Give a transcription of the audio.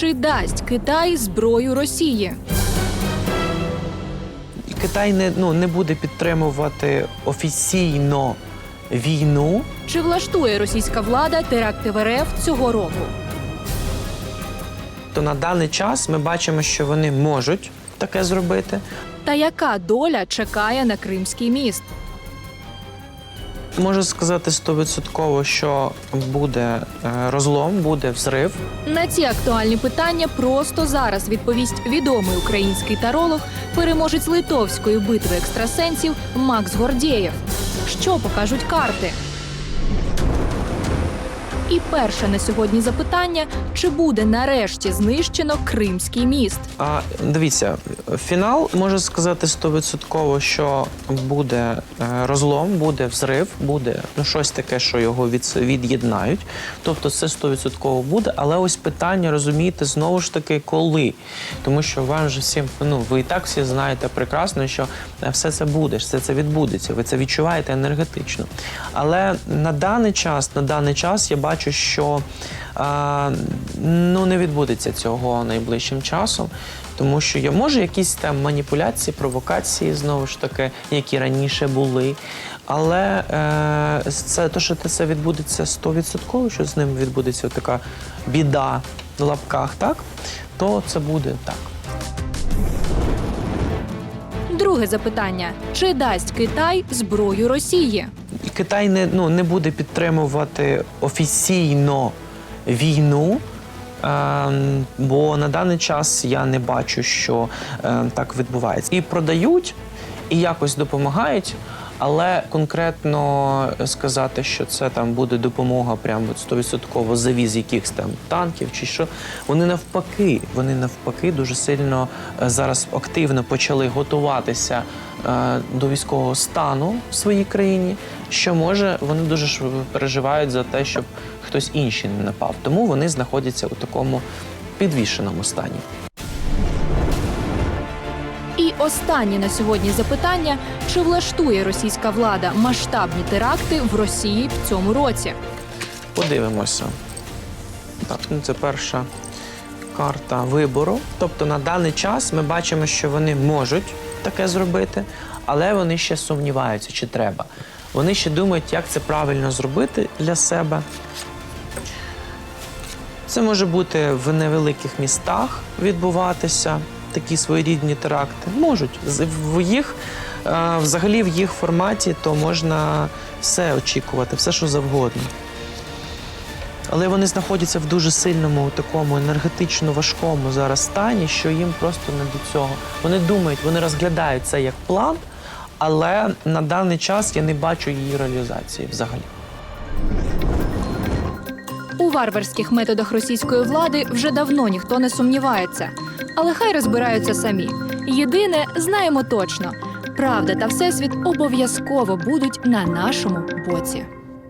Чи дасть Китай зброю Росії? Китай не, ну, не буде підтримувати офіційно війну. Чи влаштує російська влада теракти в РФ цього року? То на даний час ми бачимо, що вони можуть таке зробити. Та яка доля чекає на Кримський міст? Можу сказати стовідсотково, що буде е, розлом, буде взрив. На ці актуальні питання просто зараз відповість відомий український таролог, переможець литовської битви екстрасенсів Макс Гордєєв. Що покажуть карти? І перше на сьогодні запитання: чи буде нарешті знищено Кримський міст? А дивіться, фінал можу сказати стовідсотково, що буде е, розлом, буде взрив, буде ну щось таке, що його від, від'єднають. Тобто це стовідсотково буде. Але ось питання розумієте знову ж таки, коли. Тому що вам же всім, ну ви і так всі знаєте прекрасно, що е, все це буде, все це відбудеться. Ви це відчуваєте енергетично. Але на даний час, на даний час я бачу, що а, ну не відбудеться цього найближчим часом, тому що є може якісь там маніпуляції, провокації знову ж таки, які раніше були. Але е, це то, що це відбудеться 100%, що з ним відбудеться така біда в лапках, так то це буде так. Друге запитання: чи дасть Китай зброю Росії? Китай не, ну, не буде підтримувати офіційно війну. Ем, бо на даний час я не бачу, що ем, так відбувається. І продають, і якось допомагають, але конкретно сказати, що це там буде допомога, прямо от 100% завіз якихось там танків чи що, вони навпаки, вони навпаки дуже сильно е, зараз активно почали готуватися е, до військового стану в своїй країні, що може вони дуже переживають за те, щоб хтось інший не напав. Тому вони знаходяться у такому підвішеному стані. Останнє на сьогодні запитання: чи влаштує російська влада масштабні теракти в Росії в цьому році? Подивимося. Так, ну це перша карта вибору. Тобто на даний час ми бачимо, що вони можуть таке зробити, але вони ще сумніваються, чи треба. Вони ще думають, як це правильно зробити для себе. Це може бути в невеликих містах відбуватися такі своєрідні теракти. Можуть. В їх, е, взагалі, в їх форматі то можна все очікувати, все, що завгодно. Але вони знаходяться в дуже сильному такому енергетично важкому зараз стані, що їм просто не до цього. Вони думають, вони розглядають це як план, але на даний час я не бачу її реалізації взагалі. У варварських методах російської влади вже давно ніхто не сумнівається. Але хай розбираються самі. Єдине, знаємо точно: правда та всесвіт обов'язково будуть на нашому боці.